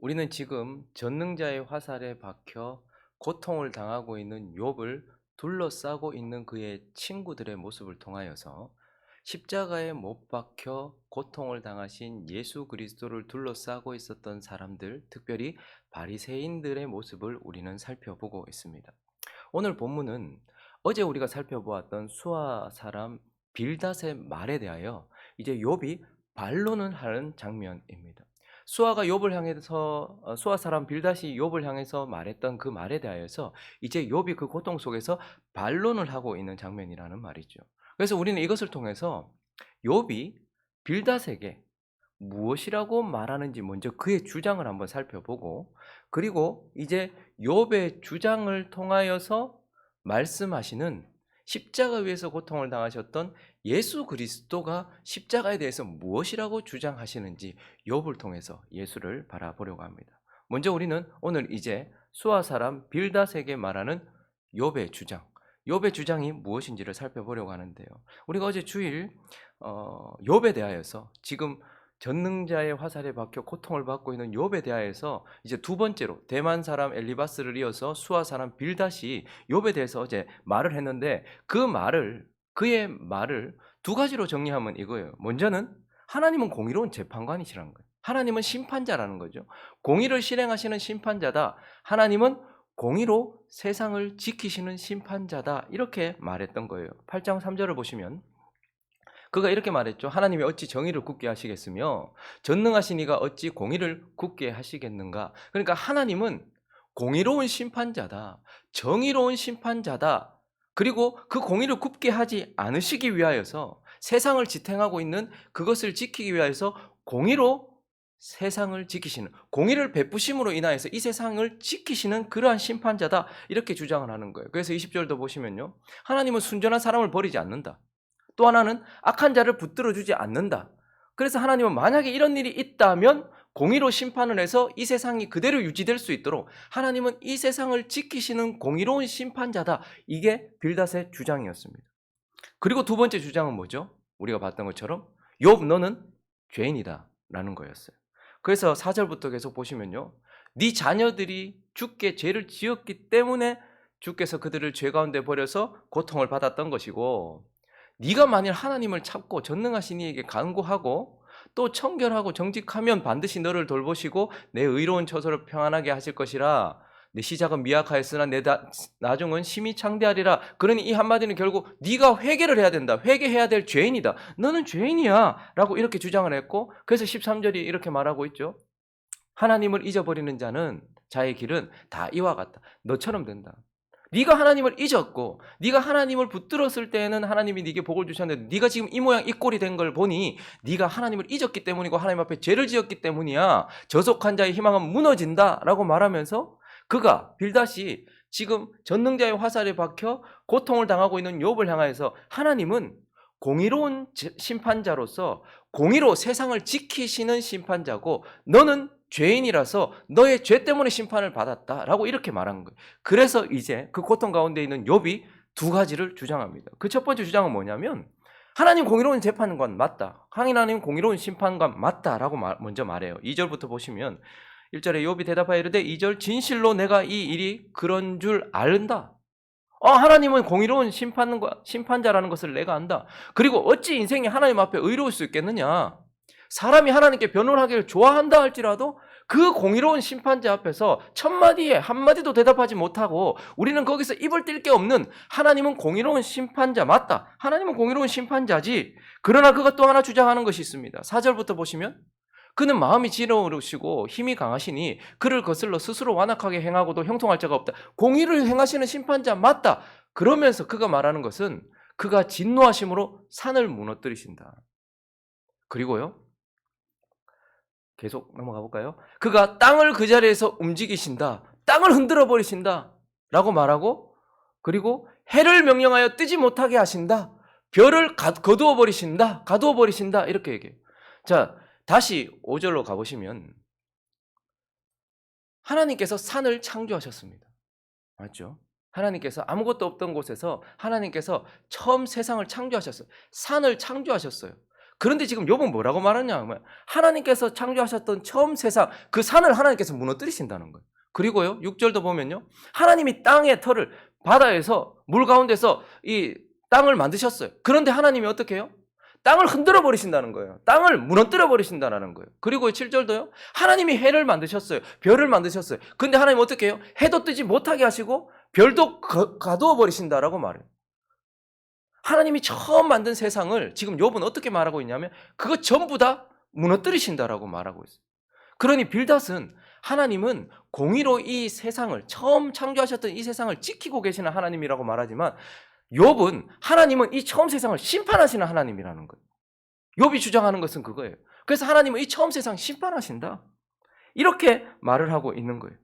우리는 지금 전능자의 화살에 박혀 고통을 당하고 있는 욥을 둘러싸고 있는 그의 친구들의 모습을 통하여서 십자가에 못 박혀 고통을 당하신 예수 그리스도를 둘러싸고 있었던 사람들, 특별히 바리새인들의 모습을 우리는 살펴보고 있습니다. 오늘 본문은 어제 우리가 살펴보았던 수아 사람 빌닷의 말에 대하여 이제 욥이 반론을 하는 장면입니다. 수아가 욥을 향해서 어, 수아 사람 빌닷이 욥을 향해서 말했던 그 말에 대하여서 이제 욥이 그 고통 속에서 반론을 하고 있는 장면이라는 말이죠. 그래서 우리는 이것을 통해서 욥이 빌닷에게 무엇이라고 말하는지 먼저 그의 주장을 한번 살펴보고 그리고 이제 욥의 주장을 통하여서 말씀하시는 십자가 위에서 고통을 당하셨던 예수 그리스도가 십자가에 대해서 무엇이라고 주장하시는지 욥을 통해서 예수를 바라보려고 합니다. 먼저 우리는 오늘 이제 수아 사람 빌닷에게 말하는 욥의 주장, 욥의 주장이 무엇인지를 살펴보려고 하는데요. 우리가 어제 주일 어, 욥에 대하여서 지금 전능자의 화살에 박혀 고통을 받고 있는 욥에 대하여서 이제 두 번째로 대만 사람 엘리바스를 이어서 수아 사람 빌닷이 욥에 대해서 어제 말을 했는데 그 말을 그의 말을 두 가지로 정리하면 이거예요. 먼저는 하나님은 공의로운 재판관이시라는 거예요. 하나님은 심판자라는 거죠. 공의를 실행하시는 심판자다. 하나님은 공의로 세상을 지키시는 심판자다. 이렇게 말했던 거예요. 8장 3절을 보시면 그가 이렇게 말했죠. 하나님이 어찌 정의를 굳게 하시겠으며 전능하신 이가 어찌 공의를 굳게 하시겠는가? 그러니까 하나님은 공의로운 심판자다. 정의로운 심판자다. 그리고 그 공의를 굽게 하지 않으시기 위하여서 세상을 지탱하고 있는 그것을 지키기 위하여서 공의로 세상을 지키시는 공의를 베푸심으로 인하여서 이 세상을 지키시는 그러한 심판자다 이렇게 주장을 하는 거예요. 그래서 20절도 보시면요. 하나님은 순전한 사람을 버리지 않는다. 또 하나는 악한 자를 붙들어 주지 않는다. 그래서 하나님은 만약에 이런 일이 있다면 공의로 심판을 해서 이 세상이 그대로 유지될 수 있도록 하나님은 이 세상을 지키시는 공의로운 심판자다. 이게 빌닷의 주장이었습니다. 그리고 두 번째 주장은 뭐죠? 우리가 봤던 것처럼 욥 너는 죄인이다 라는 거였어요. 그래서 4절부터 계속 보시면요. 네 자녀들이 주께 죄를 지었기 때문에 주께서 그들을 죄 가운데 버려서 고통을 받았던 것이고 네가 만일 하나님을 찾고 전능하신 이에게 간구하고 또 청결하고 정직하면 반드시 너를 돌보시고 내 의로운 처소를 평안하게 하실 것이라. 내 시작은 미약하였으나 내 다, 나중은 심히 창대하리라. 그러니 이 한마디는 결국 네가 회개를 해야 된다. 회개해야 될 죄인이다. 너는 죄인이야. 라고 이렇게 주장을 했고 그래서 13절이 이렇게 말하고 있죠. 하나님을 잊어버리는 자는 자의 길은 다 이와 같다. 너처럼 된다 네가 하나님을 잊었고 네가 하나님을 붙들었을 때에는 하나님이 네게 복을 주셨는데 네가 지금 이 모양 이 꼴이 된 걸 보니 네가 하나님을 잊었기 때문이고 하나님 앞에 죄를 지었기 때문이야. 저속한 자의 희망은 무너진다라고 말하면서 그가 빌닷이 지금 전능자의 화살에 박혀 고통을 당하고 있는 욥을 향하여서 하나님은 공의로운 심판자로서 공의로 세상을 지키시는 심판자고 너는 죄인이라서 너의 죄 때문에 심판을 받았다라고 이렇게 말한 거예요. 그래서 이제 그 고통 가운데 있는 욥이 두 가지를 주장합니다. 그 첫 번째 주장은 뭐냐면 하나님 공의로운 재판관 맞다. 하나님 공의로운 심판관 맞다라고 먼저 말해요. 2절부터 보시면 1절에 욥이 대답하여 이르되 2절 진실로 내가 이 일이 그런 줄 알은다. 어, 하나님은 공의로운 심판과 심판자라는 것을 내가 안다. 그리고 어찌 인생이 하나님 앞에 의로울 수 있겠느냐? 사람이 하나님께 변호를 하기를 좋아한다 할지라도 그 공의로운 심판자 앞에서 첫마디에 한마디도 대답하지 못하고 우리는 거기서 입을 뗄 게 없는 하나님은 공의로운 심판자 맞다. 하나님은 공의로운 심판자지. 그러나 그것 또 하나 주장하는 것이 있습니다. 4절부터 보시면 그는 마음이 지혜로우시고 힘이 강하시니 그를 거슬러 스스로 완악하게 행하고도 형통할 자가 없다. 공의를 행하시는 심판자 맞다. 그러면서 그가 말하는 것은 그가 진노하심으로 산을 무너뜨리신다. 그리고요. 계속 넘어가 볼까요? 그가 땅을 그 자리에서 움직이신다. 땅을 흔들어 버리신다. 라고 말하고 그리고 해를 명령하여 뜨지 못하게 하신다. 별을 거두어 버리신다. 가두어 버리신다. 이렇게 얘기해요. 자, 다시 5절로 가보시면 하나님께서 산을 창조하셨습니다. 맞죠? 하나님께서 아무것도 없던 곳에서 하나님께서 처음 세상을 창조하셨어요. 산을 창조하셨어요. 그런데 지금 욥은 뭐라고 말하냐 하면 하나님께서 창조하셨던 처음 세상 그 산을 하나님께서 무너뜨리신다는 거예요. 그리고요 6절도 보면요 하나님이 땅의 털을 바다에서 물 가운데서 이 땅을 만드셨어요. 그런데 하나님이 어떻게 해요? 땅을 흔들어 버리신다는 거예요. 땅을 무너뜨려 버리신다는 거예요. 그리고 7절도요. 하나님이 해를 만드셨어요. 별을 만드셨어요. 근데 하나님 어떻게 해요? 해도 뜨지 못하게 하시고 별도 가- 가두어 버리신다라고 말해요. 하나님이 처음 만든 세상을 지금 욥은 어떻게 말하고 있냐면 그거 전부 다 무너뜨리신다라고 말하고 있어요. 그러니 빌닷은 하나님은 공의로 이 세상을 처음 창조하셨던 이 세상을 지키고 계시는 하나님이라고 말하지만 욥은 하나님은 이 처음 세상을 심판하시는 하나님이라는 거예요. 욥이 주장하는 것은 그거예요. 그래서 하나님은 이 처음 세상 심판하신다. 이렇게 말을 하고 있는 거예요.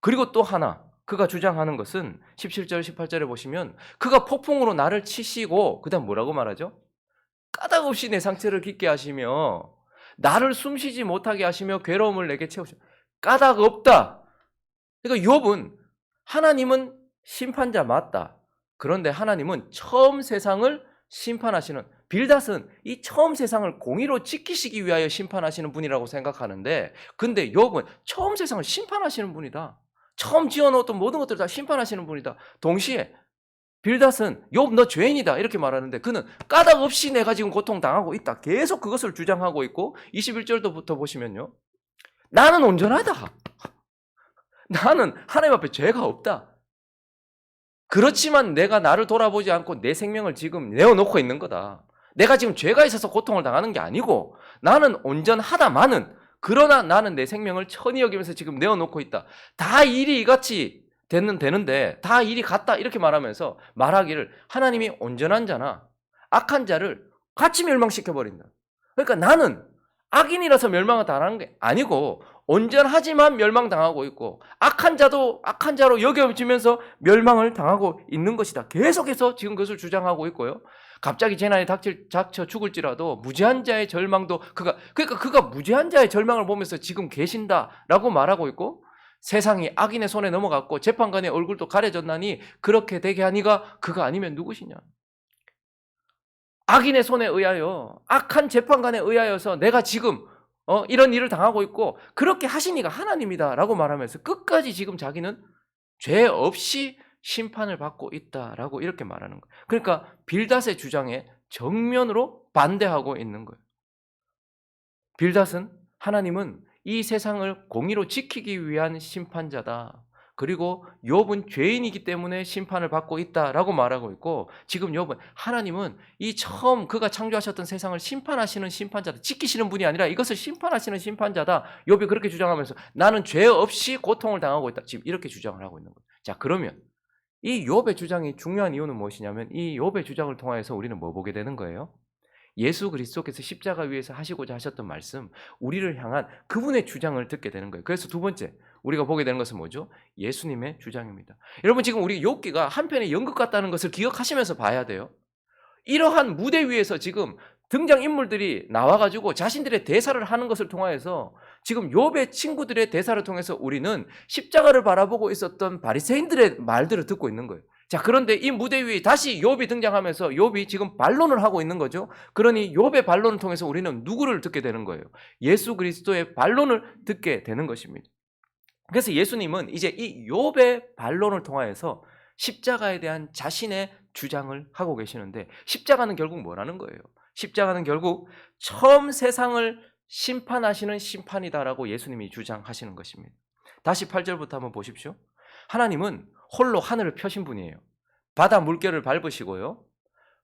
그리고 또 하나 그가 주장하는 것은 17절 18절에 보시면 그가 폭풍으로 나를 치시고 그다음 뭐라고 말하죠? 까닭 없이 내 상처를 깊게 하시며 나를 숨쉬지 못하게 하시며 괴로움을 내게 채우시고 까닭 없다. 그러니까 욥은 하나님은 심판자 맞다. 그런데 하나님은 처음 세상을 심판하시는 빌닷은 이 처음 세상을 공의로 지키시기 위하여 심판하시는 분이라고 생각하는데 근데 욥은 처음 세상을 심판하시는 분이다. 처음 지어놓았던 모든 것들을 다 심판하시는 분이다. 동시에 빌닷은 욥 너 죄인이다 이렇게 말하는데 그는 까닭 없이 내가 지금 고통 당하고 있다. 계속 그것을 주장하고 있고 21절도부터 보시면요. 나는 온전하다. 나는 하나님 앞에 죄가 없다. 그렇지만 내가 나를 돌아보지 않고 내 생명을 지금 내어놓고 있는 거다. 내가 지금 죄가 있어서 고통을 당하는 게 아니고 나는 온전하다마는 그러나 나는 내 생명을 천히 여기면서 지금 내어놓고 있다. 다 일이 이같이 되는 되는데 다 일이 같다 이렇게 말하면서 말하기를 하나님이 온전한 자나 악한 자를 같이 멸망시켜 버린다. 그러니까 나는 악인이라서 멸망을 당하는 게 아니고 온전하지만 멸망당하고 있고 악한 자도 악한 자로 여겨지면서 멸망을 당하고 있는 것이다. 계속해서 지금 그것을 주장하고 있고요. 갑자기 재난이 닥칠, 닥쳐 죽을지라도 무죄한 자의 절망도 그가 그러니까 그가 무죄한 자의 절망을 보면서 지금 계신다라고 말하고 있고 세상이 악인의 손에 넘어갔고 재판관의 얼굴도 가려졌나니 그렇게 되게 하니가 그가 아니면 누구시냐? 악인의 손에 의하여 악한 재판관에 의하여서 내가 지금 어, 이런 일을 당하고 있고 그렇게 하시니가 하나님이다라고 말하면서 끝까지 지금 자기는 죄 없이 심판을 받고 있다라고 이렇게 말하는 거예요. 그러니까 빌닷의 주장에 정면으로 반대하고 있는 거예요. 빌닷은 하나님은 이 세상을 공의로 지키기 위한 심판자다. 그리고 욥은 죄인이기 때문에 심판을 받고 있다라고 말하고 있고 지금 욥은 하나님은 이 처음 그가 창조하셨던 세상을 심판하시는 심판자다. 지키시는 분이 아니라 이것을 심판하시는 심판자다. 욥이 그렇게 주장하면서 나는 죄 없이 고통을 당하고 있다. 지금 이렇게 주장을 하고 있는 거예요. 자, 그러면 이 욥의 주장이 중요한 이유는 무엇이냐면 이 욥의 주장을 통하여서 우리는 뭐 보게 되는 거예요? 예수 그리스도께서 십자가 위에서 하시고자 하셨던 말씀, 우리를 향한 그분의 주장을 듣게 되는 거예요. 그래서 두 번째, 우리가 보게 되는 것은 뭐죠? 예수님의 주장입니다. 여러분 지금 우리 욥기가 한편의 연극 같다는 것을 기억하시면서 봐야 돼요. 이러한 무대 위에서 지금 등장 인물들이 나와 가지고 자신들의 대사를 하는 것을 통하여서 지금 욥의 친구들의 대사를 통해서 우리는 십자가를 바라보고 있었던 바리새인들의 말들을 듣고 있는 거예요. 자, 그런데 이 무대 위에 다시 욥이 등장하면서 욥이 지금 반론을 하고 있는 거죠. 그러니 욥의 반론을 통해서 우리는 누구를 듣게 되는 거예요? 예수 그리스도의 반론을 듣게 되는 것입니다. 그래서 예수님은 이제 이 욥의 반론을 통하여서 십자가에 대한 자신의 주장을 하고 계시는데 십자가는 결국 뭐라는 거예요? 십자가는 결국 처음 세상을 심판하시는 심판이다라고 예수님이 주장하시는 것입니다. 다시 8절부터 한번 보십시오. 하나님은 홀로 하늘을 펴신 분이에요. 바다 물결을 밟으시고요.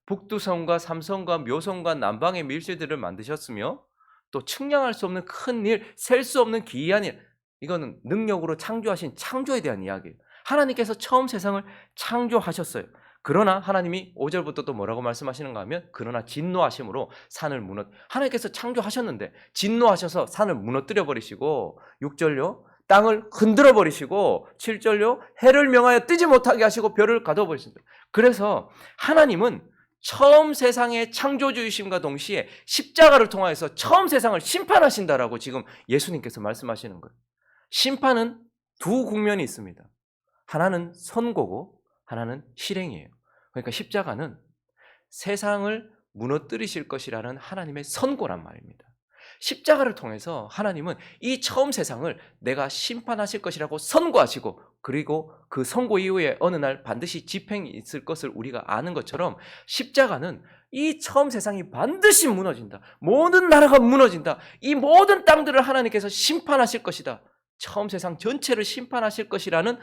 북두성과 삼성과 묘성과 남방의 밀실들을 만드셨으며 또 측량할 수 없는 큰 일, 셀 수 없는 기이한 일. 이거는 능력으로 창조하신 창조에 대한 이야기예요. 하나님께서 처음 세상을 창조하셨어요. 그러나 하나님이 5절부터 또 뭐라고 말씀하시는가 하면 그러나 진노하심으로 산을 무너 하나님께서 창조하셨는데 진노하셔서 산을 무너뜨려 버리시고 6절요 땅을 흔들어 버리시고 7절요 해를 명하여 뜨지 못하게 하시고 별을 가둬 버리신다. 그래서 하나님은 처음 세상의 창조주이심과 동시에 십자가를 통하여서 처음 세상을 심판하신다라고 지금 예수님께서 말씀하시는 거예요. 심판은 두 국면이 있습니다. 하나는 선고고 하나는 실행이에요. 그러니까 십자가는 세상을 무너뜨리실 것이라는 하나님의 선고란 말입니다. 십자가를 통해서 하나님은 이 처음 세상을 내가 심판하실 것이라고 선고하시고 그리고 그 선고 이후에 어느 날 반드시 집행이 있을 것을 우리가 아는 것처럼 십자가는 이 처음 세상이 반드시 무너진다. 모든 나라가 무너진다. 이 모든 땅들을 하나님께서 심판하실 것이다. 처음 세상 전체를 심판하실 것이라는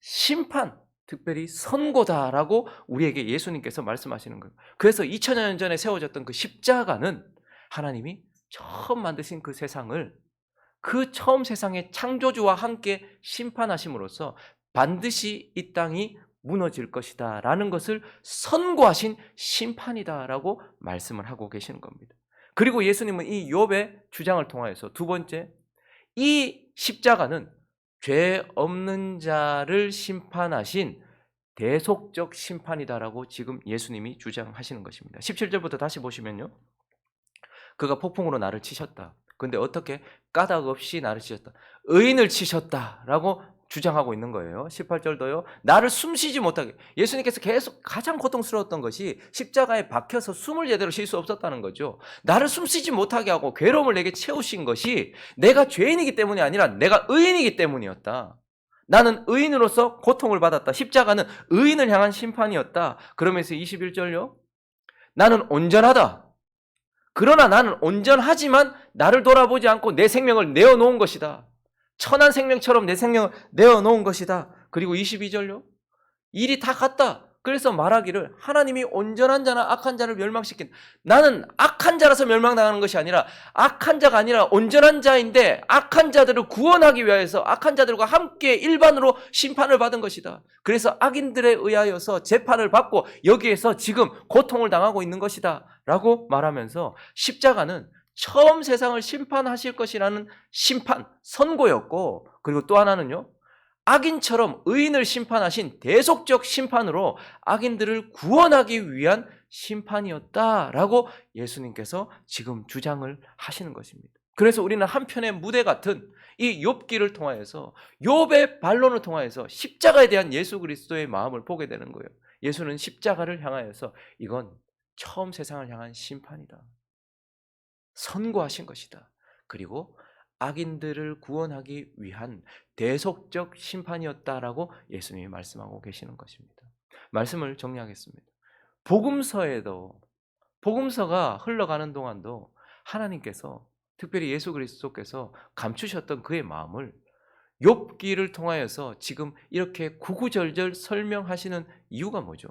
심판, 특별히 선고다라고 우리에게 예수님께서 말씀하시는 거예요. 그래서 2000여 년 전에 세워졌던 그 십자가는 하나님이 처음 만드신 그 세상을 그 처음 세상의 창조주와 함께 심판하심으로써 반드시 이 땅이 무너질 것이다 라는 것을 선고하신 심판이다 라고 말씀을 하고 계시는 겁니다. 그리고 예수님은 이 욥의 주장을 통하여서 두 번째 이 십자가는 죄 없는 자를 심판하신 대속적 심판이다라고 지금 예수님이 주장하시는 것입니다. 17절부터 다시 보시면요. 그가 폭풍으로 나를 치셨다. 근데 어떻게 까닭 없이 나를 치셨다. 의인을 치셨다라고 주장하고 있는 거예요. 18절도요. 나를 숨쉬지 못하게. 예수님께서 계속 가장 고통스러웠던 것이 십자가에 박혀서 숨을 제대로 쉴 수 없었다는 거죠. 나를 숨쉬지 못하게 하고 괴로움을 내게 채우신 것이 내가 죄인이기 때문이 아니라 내가 의인이기 때문이었다. 나는 의인으로서 고통을 받았다. 십자가는 의인을 향한 심판이었다. 그러면서 21절요. 나는 온전하다. 그러나 나는 온전하지만 나를 돌아보지 않고 내 생명을 내어놓은 것이다. 천한 생명처럼 내 생명을 내어놓은 것이다. 그리고 22절요. 일이 다 같다. 그래서 말하기를 하나님이 온전한 자나 악한 자를 멸망시킨 나는 악한 자라서 멸망당하는 것이 아니라 악한 자가 아니라 온전한 자인데 악한 자들을 구원하기 위해서 악한 자들과 함께 일반으로 심판을 받은 것이다. 그래서 악인들에 의하여서 재판을 받고 여기에서 지금 고통을 당하고 있는 것이다. 라고 말하면서 십자가는 처음 세상을 심판하실 것이라는 심판, 선고였고, 그리고 또 하나는요, 악인처럼 의인을 심판하신 대속적 심판으로 악인들을 구원하기 위한 심판이었다라고 예수님께서 지금 주장을 하시는 것입니다. 그래서 우리는 한편의 무대 같은 이 욥기를 통하여서 욥의 반론을 통하여서 십자가에 대한 예수 그리스도의 마음을 보게 되는 거예요. 예수는 십자가를 향하여서 이건 처음 세상을 향한 심판이다. 선고하신 것이다. 그리고 악인들을 구원하기 위한 대속적 심판이었다라고 예수님이 말씀하고 계시는 것입니다. 말씀을 정리하겠습니다. 복음서에도 복음서가 흘러가는 동안도 하나님께서 특별히 예수 그리스도께서 감추셨던 그의 마음을 욥기를 통하여서 지금 이렇게 구구절절 설명하시는 이유가 뭐죠?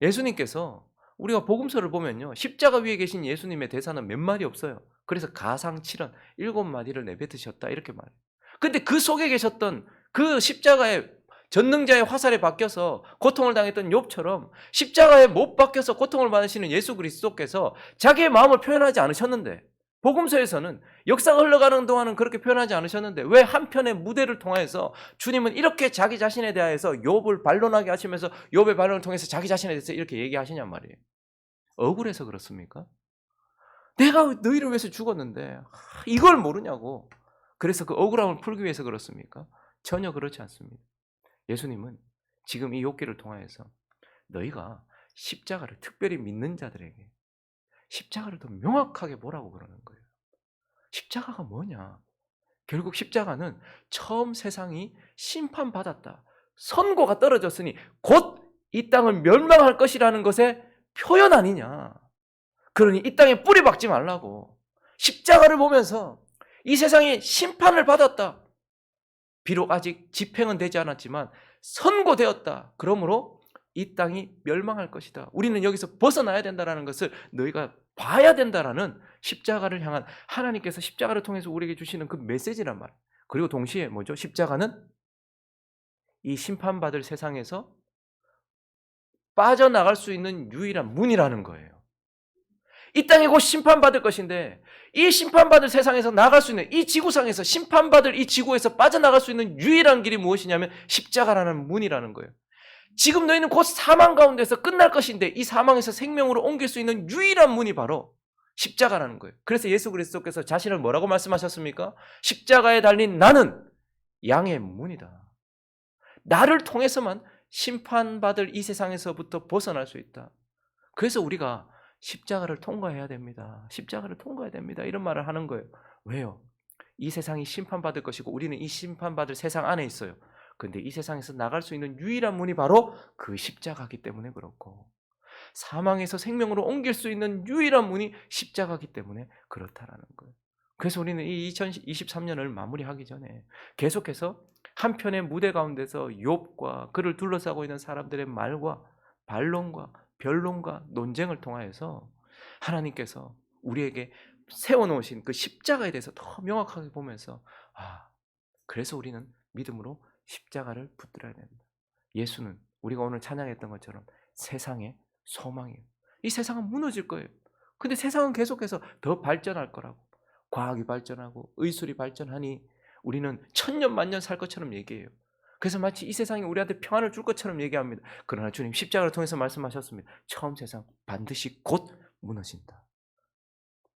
예수님께서 우리가 복음서를 보면요. 십자가 위에 계신 예수님의 대사는 몇 마디 없어요. 그래서 가상칠언 일곱 마디를 내뱉으셨다 이렇게 말해요. 근데 그 속에 계셨던 그 십자가의 전능자의 화살에 박혀서 고통을 당했던 욥처럼 십자가에 못 박혀서 고통을 받으시는 예수 그리스도께서 자기의 마음을 표현하지 않으셨는데 복음서에서는 역사가 흘러가는 동안은 그렇게 표현하지 않으셨는데 왜 한편의 무대를 통해서 주님은 이렇게 자기 자신에 대하여서 욥을 반론하게 하시면서 욥의 반론을 통해서 자기 자신에 대해서 이렇게 얘기하시냔 말이에요. 억울해서 그렇습니까? 내가 너희를 위해서 죽었는데 이걸 모르냐고. 그래서 그 억울함을 풀기 위해서 그렇습니까? 전혀 그렇지 않습니다. 예수님은 지금 이 욕기를 통하여서 너희가 십자가를 특별히 믿는 자들에게 십자가를 더 명확하게 보라고 그러는 거예요. 십자가가 뭐냐? 결국 십자가는 처음 세상이 심판받았다. 선고가 떨어졌으니 곧 이 땅을 멸망할 것이라는 것의 표현 아니냐. 그러니 이 땅에 뿌리 박지 말라고. 십자가를 보면서 이 세상이 심판을 받았다. 비록 아직 집행은 되지 않았지만 선고되었다. 그러므로 이 땅이 멸망할 것이다. 우리는 여기서 벗어나야 된다라는 것을 너희가 봐야 된다라는 십자가를 향한 하나님께서 십자가를 통해서 우리에게 주시는 그 메시지란 말. 그리고 동시에 뭐죠? 십자가는 이 심판받을 세상에서 빠져나갈 수 있는 유일한 문이라는 거예요. 이 땅에 곧 심판받을 것인데 이 심판받을 세상에서 나갈 수 있는 이 지구상에서 심판받을 이 지구에서 빠져나갈 수 있는 유일한 길이 무엇이냐면 십자가라는 문이라는 거예요. 지금 너희는 곧 사망 가운데서 끝날 것인데 이 사망에서 생명으로 옮길 수 있는 유일한 문이 바로 십자가라는 거예요. 그래서 예수 그리스도께서 자신을 뭐라고 말씀하셨습니까? 십자가에 달린 나는 양의 문이다. 나를 통해서만 심판받을 이 세상에서부터 벗어날 수 있다. 그래서 우리가 십자가를 통과해야 됩니다. 십자가를 통과해야 됩니다. 이런 말을 하는 거예요. 왜요? 이 세상이 심판받을 것이고 우리는 이 심판받을 세상 안에 있어요. 근데 이 세상에서 나갈 수 있는 유일한 문이 바로 그 십자가기 때문에 그렇고 사망에서 생명으로 옮길 수 있는 유일한 문이 십자가기 때문에 그렇다라는 거예요. 그래서 우리는 이 2023년을 마무리하기 전에 계속해서 한편의 무대 가운데서 욥과 그를 둘러싸고 있는 사람들의 말과 반론과 변론과 논쟁을 통하여서 하나님께서 우리에게 세워놓으신 그 십자가에 대해서 더 명확하게 보면서 아 그래서 우리는 믿음으로 십자가를 붙들어야 된다. 예수는 우리가 오늘 찬양했던 것처럼 세상의 소망이에요. 이 세상은 무너질 거예요. 근데 세상은 계속해서 더 발전할 거라고. 과학이 발전하고 의술이 발전하니 우리는 천년 만년 살 것처럼 얘기해요. 그래서 마치 이 세상이 우리한테 평안을 줄 것처럼 얘기합니다. 그러나 주님 십자가를 통해서 말씀하셨습니다. 처음 세상 반드시 곧 무너진다.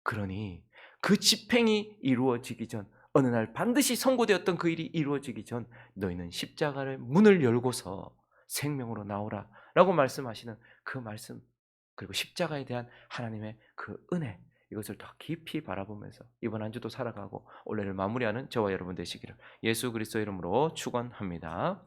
그러니 그 집행이 이루어지기 전 어느 날 반드시 선고되었던 그 일이 이루어지기 전 너희는 십자가를 문을 열고서 생명으로 나오라 라고 말씀하시는 그 말씀 그리고 십자가에 대한 하나님의 그 은혜 이것을 더 깊이 바라보면서 이번 한 주도 살아가고 올해를 마무리하는 저와 여러분 되시기를 예수 그리스도 이름으로 축원합니다.